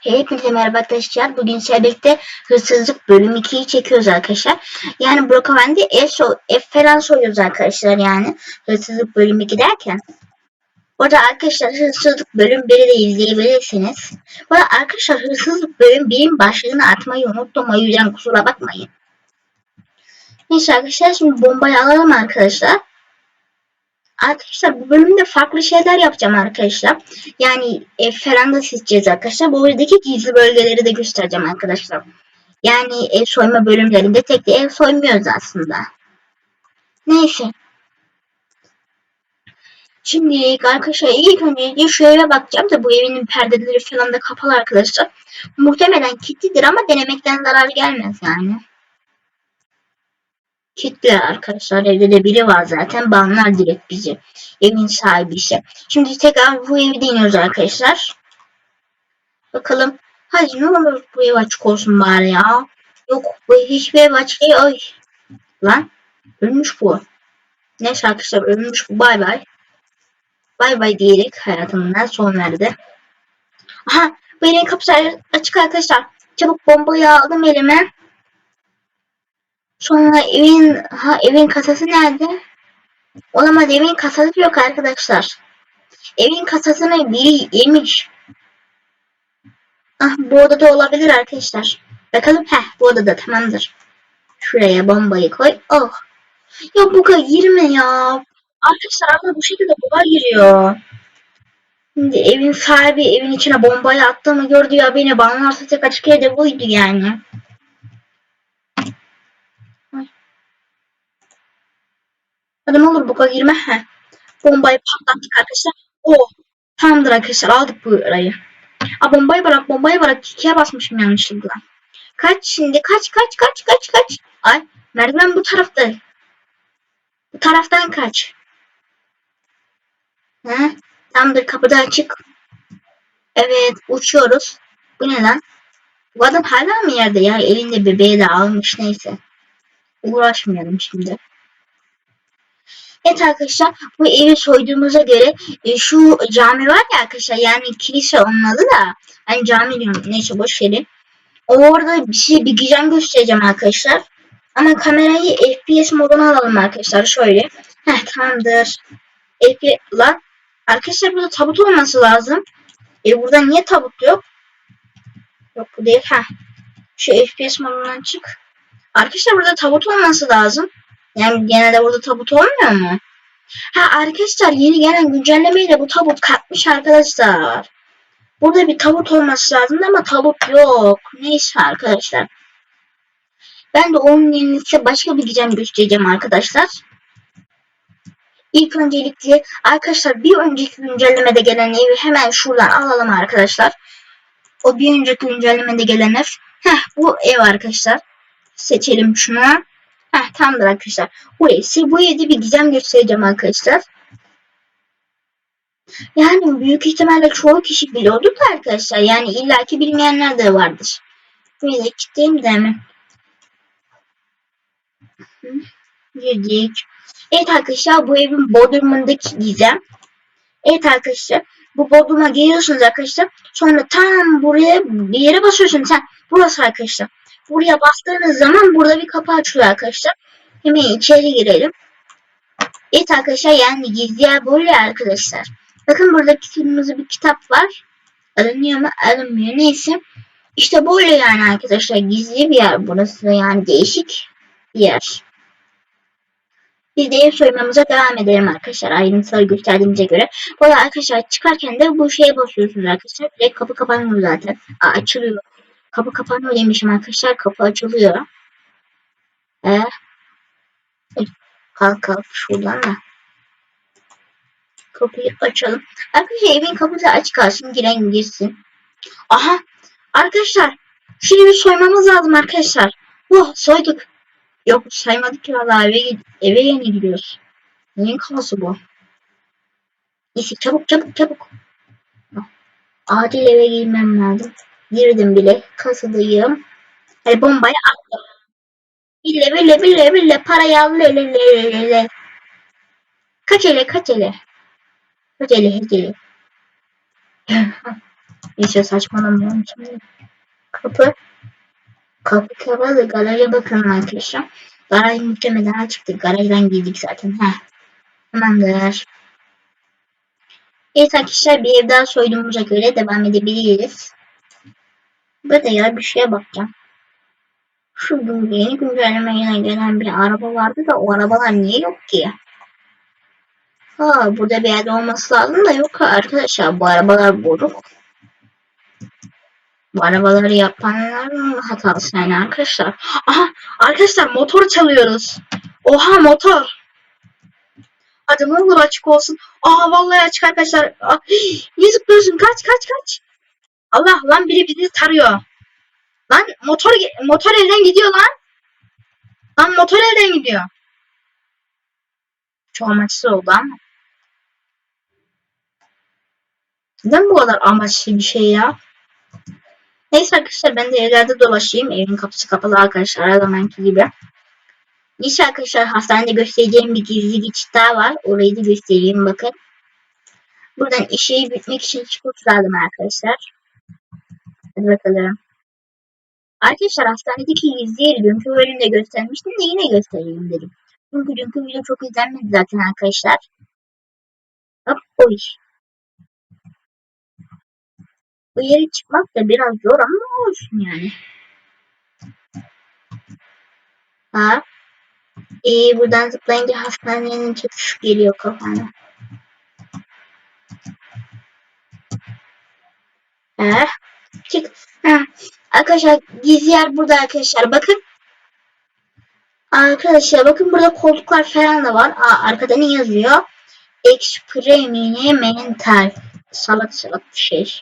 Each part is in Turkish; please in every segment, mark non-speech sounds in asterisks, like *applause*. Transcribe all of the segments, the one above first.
Hepinize merhaba arkadaşlar. Bugün birlikte hırsızlık bölüm 2'yi çekiyoruz arkadaşlar. Yani Brookhaven'de ev, so ev falan soyuyoruz arkadaşlar yani. Hırsızlık bölüm 2 derken. Orada arkadaşlar hırsızlık bölüm 1'i de izleyebilirsiniz. Bu arada arkadaşlar hırsızlık bölüm 1'in başlığını atmayı unuttum. O yüzden kusura bakmayın. Neyse arkadaşlar şimdi bombayı alalım arkadaşlar. Arkadaşlar bu bölümde farklı şeyler yapacağım arkadaşlar. Yani ev falan da seçeceğiz arkadaşlar. Bu buradaki gizli bölgeleri de göstereceğim arkadaşlar. Yani ev soyma bölümlerinde tek ev soymuyoruz aslında. Neyse. Şimdi arkadaşlar ilk önce şu eve bakacağım da bu evin perdeleri falan da kapalı arkadaşlar. Muhtemelen kilitlidir ama denemekten zarar gelmez yani. Kilitli arkadaşlar evde de biri var zaten banlar direkt bizi. Evin sahibi ise. Şimdi tekrar bu evi deniyoruz arkadaşlar. Bakalım. Hadi ne olur bu ev açık olsun bari ya. Yok bu hiçbir ev açık değil. Ay. Lan ölmüş bu. Neyse arkadaşlar ölmüş bu. Bay bay. Bay bay diyerek hayatımdan son verdi. Aha bu evin kapısı açık arkadaşlar. Çabuk bombayı aldım elime. Sonra evin ha evin kasası nerede? Olamaz evin kasası yok arkadaşlar. Evin kasasını biri yemiş. Ah bu odada olabilir arkadaşlar. Bakalım heh bu odada tamamdır. Şuraya bombayı koy. Oh. Ya bu kadar girme ya. Arkadaşlar abla bu şekilde buga giriyor. Şimdi evin sahibi evin içine bombayı attığımı gördü ya beni banlarsa tek açık evde buydu yani. Ne olur buga girme. Heh. Bombayı patlattık arkadaşlar. Oh. Tamamdır arkadaşlar aldık bu arayı. Aa, bombayı bırak bombayı bırak. İkiye basmışım yanlışlıkla. Kaç şimdi kaç kaç kaç kaç kaç. Ay merdiven bu tarafta. Bu taraftan kaç. He? Tamamdır kapıda açık. Evet uçuyoruz. Bu ne lan? Bu adam hala mı yerde ya? Elinde bebeği de almış neyse. Uğraşmayalım şimdi. Evet arkadaşlar bu evi soyduğumuza göre e, şu cami var ya arkadaşlar yani kilise onun adı da ben cami diyorum neyse boş verin. Orada bir şey bir gizem göstereceğim arkadaşlar. Ama kamerayı FPS moduna alalım arkadaşlar şöyle. Heh tamamdır. FPS lan arkadaşlar burada tabut olması lazım. E burada niye tabut yok? Yok bu değil. Heh. Şu FPS modundan çık. Arkadaşlar burada tabut olması lazım. Yani genelde burada tabut olmuyor mu? Ha arkadaşlar yeni gelen güncellemeyle bu tabut katmış arkadaşlar. Burada bir tabut olması lazım ama tabut yok. Neyse arkadaşlar. Ben de onun yerine başka bir gizem göstereceğim arkadaşlar. İlk öncelikle arkadaşlar bir önceki güncellemede gelen evi hemen şuradan alalım arkadaşlar. O bir önceki güncellemede gelen ev. Heh bu ev arkadaşlar. Seçelim şunu. Heh tamamdır arkadaşlar. Size bu evde bir gizem göstereceğim arkadaşlar. Yani büyük ihtimalle çoğu kişi biliyordur da arkadaşlar. Yani illaki bilmeyenler de vardır. Böyle kitleyim de hemen. Girdik. Evet arkadaşlar bu evin bodrumundaki gizem. Evet arkadaşlar bu bodruma geliyorsunuz arkadaşlar. Sonra tam buraya bir yere basıyorsunuz. Sen burası arkadaşlar. Buraya bastığınız zaman burada bir kapı açılıyor arkadaşlar. Hemen içeri girelim. Evet arkadaşlar yani gizli yer böyle arkadaşlar. Bakın burada kırmızı bir kitap var. Alınıyor mu? Alınmıyor. Neyse. İşte böyle yani arkadaşlar. Gizli bir yer burası. Yani değişik bir yer. Biz de ev soymamıza devam edelim arkadaşlar. Ayrıntıları gösterdiğimize göre. Bu arkadaşlar çıkarken de bu şeye basıyorsunuz arkadaşlar. Direkt kapı kapanıyor zaten. Aa, açılıyor. Kapı kapanıyor demişim arkadaşlar. Kapı açılıyor. Ee, kalk kalk şuradan da. Kapıyı açalım. Arkadaşlar evin kapısı açık kalsın. Giren girsin. Aha. Arkadaşlar. Şunu bir soymamız lazım arkadaşlar. Oh soyduk. Yok saymadık ki valla eve, eve yeni gidiyoruz. Neyin kafası bu? Neyse çabuk çabuk çabuk. Acil eve girmem lazım. Girdim bile. Kasadayım. Hadi bombayı attım. Bille bille bille bille parayı al le le le le le. Kaç ele kaç ele. Kaç ele kaç ele. *laughs* Neyse saçmalamayalım şimdi. Kapı. Kapı kapalı. Garaja bakın arkadaşlar. Garaj muhtemelen açıktı. Garajdan girdik zaten. Heh. Tamamdır. Evet arkadaşlar bir ev daha soyduğumuza göre devam edebiliriz. Burada ya bir şeye bakacağım. Şu gün yeni güncellemeye gelen bir araba vardı da o arabalar niye yok ki? Ha burada bir yerde olması lazım da yok arkadaşlar bu arabalar bozuk. Bu arabaları yapanların hatası yani arkadaşlar. Aha arkadaşlar motor çalıyoruz. Oha motor. Hadi ne olur açık olsun. Aa vallahi açık arkadaşlar. *gasps* Aa, niye zıplıyorsun? Kaç kaç kaç. Allah lan biri bizi tarıyor. Lan motor motor elden gidiyor lan. Lan motor elden gidiyor. Çok amaçsız oldu ama. Neden bu kadar amaçlı bir şey ya? Neyse arkadaşlar ben de evlerde dolaşayım. Evin kapısı kapalı arkadaşlar her zamanki gibi. Neyse arkadaşlar hastanede göstereceğim bir gizli geçit daha var. Orayı da göstereyim bakın. Buradan işi bitmek için çıkıp lazım arkadaşlar. Bakalım. Arkadaşlar hastanedeki gizli yeri dünkü bölümde göstermiştim de yine göstereyim dedim. Çünkü dünkü video çok izlenmedi zaten arkadaşlar. Hop oy. Bu yere çıkmak da biraz zor ama olsun yani. Ha. Ee, buradan zıplayınca hastanenin çatışı geliyor kafana. Eh. Çık. Ha. Arkadaşlar gizli yer burada arkadaşlar. Bakın. Arkadaşlar bakın burada koltuklar falan da var. Aa, arkada ne yazıyor? Expremine mental. Salak salak bir şey.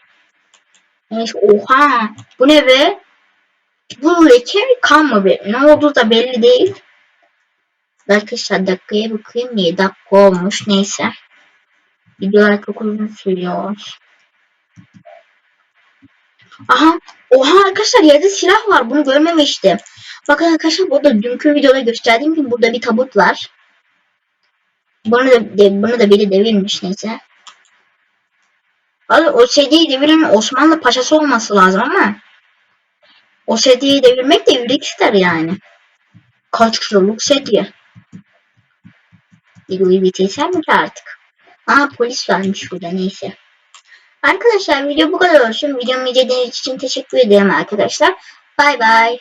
Neyse oha. Bu ne be? Bu leke kan mı be? Ne oldu da belli değil. Arkadaşlar dakikaya bakayım. 7 dakika olmuş. Neyse. Videolar çok uzun sürüyor. Aha. Oha arkadaşlar yerde silah var. Bunu görmemiştim. Bakın arkadaşlar burada dünkü videoda gösterdiğim gibi burada bir tabut var. Bunu da, de, bunu da biri devirmiş neyse. Abi o sediyi deviren Osmanlı paşası olması lazım ama o sediyi devirmek de evlilik ister yani. Kaç kiloluk sedye. Videoyu bitirsem mi artık? Aa polis varmış burada neyse. Arkadaşlar video bu kadar olsun. Videomu izlediğiniz için teşekkür ederim arkadaşlar. Bay bay.